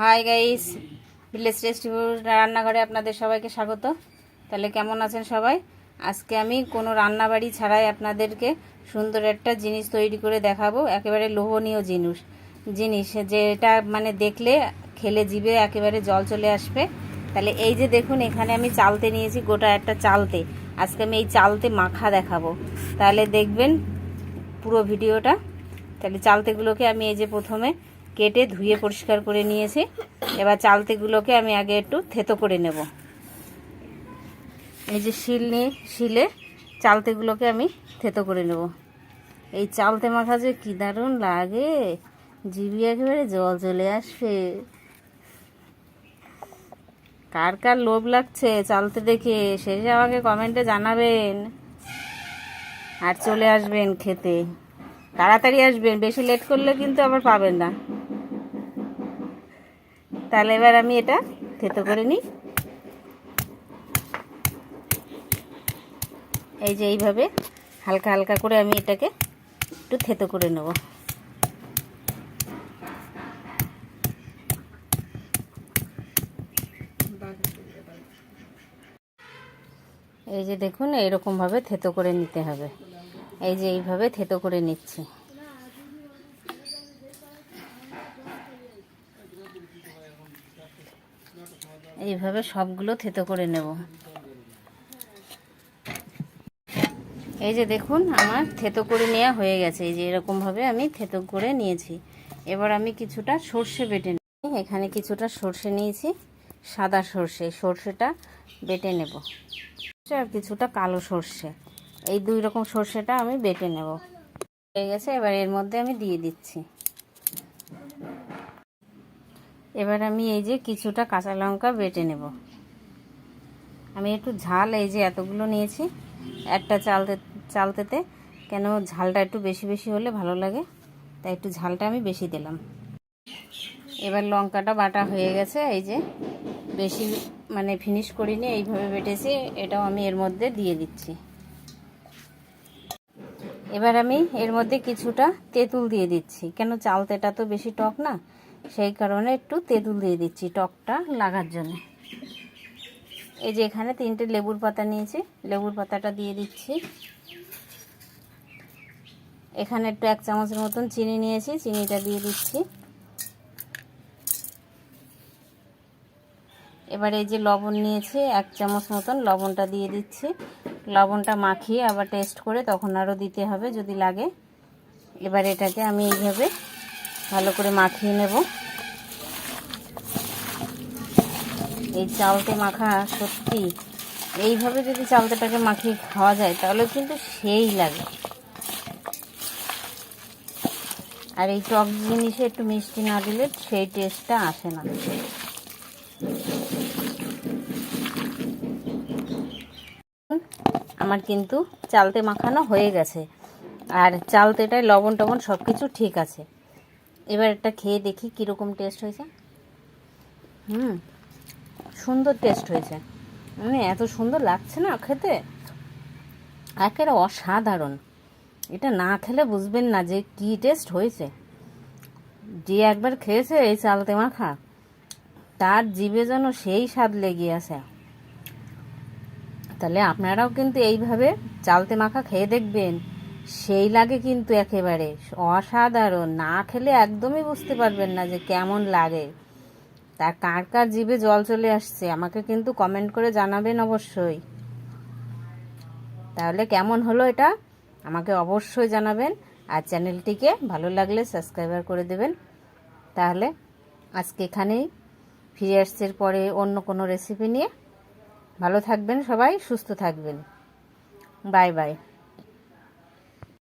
Hi guys village রেস্টিউর রান্নাঘরে আপনাদের সবাইকে স্বাগত। তাহলে কেমন আছেন সবাই? আজকে আমি কোনো রান্নাবাড়ি ছাড়াই আপনাদেরকে সুন্দর একটা জিনিস তৈরি করে দেখাবো, একেবারে লোভনীয় জিনিস। জিনিস যেটা মানে দেখলে খেলে জিভে একেবারে জল চলে আসবে। তাহলে এই যে দেখুন, এখানে আমি চালতে নিয়েছি গোটা একটা চালতে। আজকে আমি এই চালতে মাখা দেখাবো। তাহলে দেখবেন পুরো ভিডিওটা। তাহলে চালতেগুলোকে আমি এই যে প্রথমে কেটে ধুয়ে পরিষ্কার করে নিয়েছি। এবার চালতেগুলোকে আমি আগে একটু থেতো করে নেব। এই যে শিল নিয়ে শিলে চালতেগুলোকে আমি থেতো করে নেব। এই চালতে মাখা যে কী দারুণ লাগে। জিবি একেবারে জল চলে আসবে কার কার লোভ লাগছে চালতে দেখে, শেষে আমাকে কমেন্টে জানাবেন। আর চলে আসবেন খেতে। তাড়াতাড়ি আসবেন, বেশি লেট করলে কিন্তু আবার পাবেন না। তাহলে এবার আমি এটা থেতো করে নিই। এই যে এইভাবে হালকা হালকা করে আমি এটাকে একটু থেতো করে নেব। এই যে দেখুন, এইরকমভাবে থেতো করে নিতে হবে। এই যে এইভাবে থেতো করে নিচ্ছি। এইভাবে সবগুলো থেতো করে নেব। এই যে দেখুন, আমার থেতো করে নেওয়া হয়ে গেছে। এই যে এরকমভাবে আমি থেতো করে নিয়েছি। এবার আমি কিছুটা সর্ষে বেটে নিই এখানে কিছুটা সর্ষে নিয়েছি, সাদা সর্ষে। সর্ষেটা বেটে নেব। আর কিছুটা কালো সর্ষে। এই দুই রকম সর্ষেটা আমি বেটে নেব। হয়ে গেছে, এবার এর মধ্যে আমি দিয়ে দিচ্ছি। এবার আমি এই যে কিছুটা কাঁচা লঙ্কা বেটে নেব। আমি একটু ঝাল এই যে এতগুলো নিয়েছি, একটা চালতে, চালতেতে। কেন ঝালটা একটু বেশি বেশি হলে ভালো লাগে, তাই একটু ঝালটা আমি বেশি দিলাম। এবার লঙ্কাটা বাটা হয়ে গেছে, এই যে বেশি মানে ফিনিশ করিনি, এইভাবে বেটেছি, এটাও আমি এর মধ্যে দিয়ে দিচ্ছি। এবার আমি এর মধ্যে কিছুটা তেঁতুল দিয়ে দিচ্ছি। কেন চালতেটা তো বেশি টক না? সেই কারণে একটু তেঁতুল দিয়ে দিচ্ছি টকটা লাগার জন্য। এই যে এখানে তিনটে লেবুর পাতা নিয়েছি। লেবুর পাতাটা দিয়ে দিচ্ছি। এখানে একটু এক চামচের মতন চিনি নিয়েছি, চিনিটা দিয়ে দিচ্ছি। এবার এই যে লবণ নিয়েছি, এক চামচ মতন লবণটা দিয়ে দিচ্ছি। লবণটা মাখিয়ে আবার টেস্ট করে তখন আরও দিতে হবে যদি লাগে। এবার এটাকে আমি এইভাবে ভালো করে মাখিয়ে নেব। এই চালতে মাখা সত্যি, এইভাবে যদি চালতেটাকে মাখিয়ে খাওয়া যায় তাহলে কিন্তু সেই লাগে। আর এই টক জিনিসে একটু মিষ্টি না দিলে সেই টেস্টটা আসে না। আমার কিন্তু চালতে মাখানো হয়ে গেছে। আর চালতেটায় লবণ টবণ সব কিছু ঠিক আছে। এবার একটা খেয়ে দেখি কীরকম টেস্ট হয়েছে। হুম, সুন্দর টেস্ট হয়েছে। মানে এত সুন্দর লাগছে না খেতে? একেবারে অসাধারণ। এটা না খেলে বুঝবেন না যে কি টেস্ট হয়েছে। যে একবার খেয়েছে এই চালতে মাখা, তার জিভে যেন সেই স্বাদ লেগে আছে। তাহলে আপনারাও কিন্তু এইভাবে চালতে মাখা খেয়ে দেখবেন। সেই লাগে কিন্তু একেবারে। অসাধারণ। না খেলে একদমই বুঝতে পারবেন না যে কেমন লাগে। তার কার কার জিভে জল চলে আসছে, আমাকে কিন্তু কমেন্ট করে জানাবেন অবশ্যই। তাহলে কেমন হলো এটা? আমাকে অবশ্যই জানাবেন। আর চ্যানেলটিকে ভালো লাগলে সাবস্ক্রাইবার করে দেবেন। তাহলে আজকে এখানেই। ফিরে আসছে পরে অন্য কোনো রেসিপি নিয়ে। ভালো থাকবেন সবাই সুস্থ থাকবেন। Bye bye.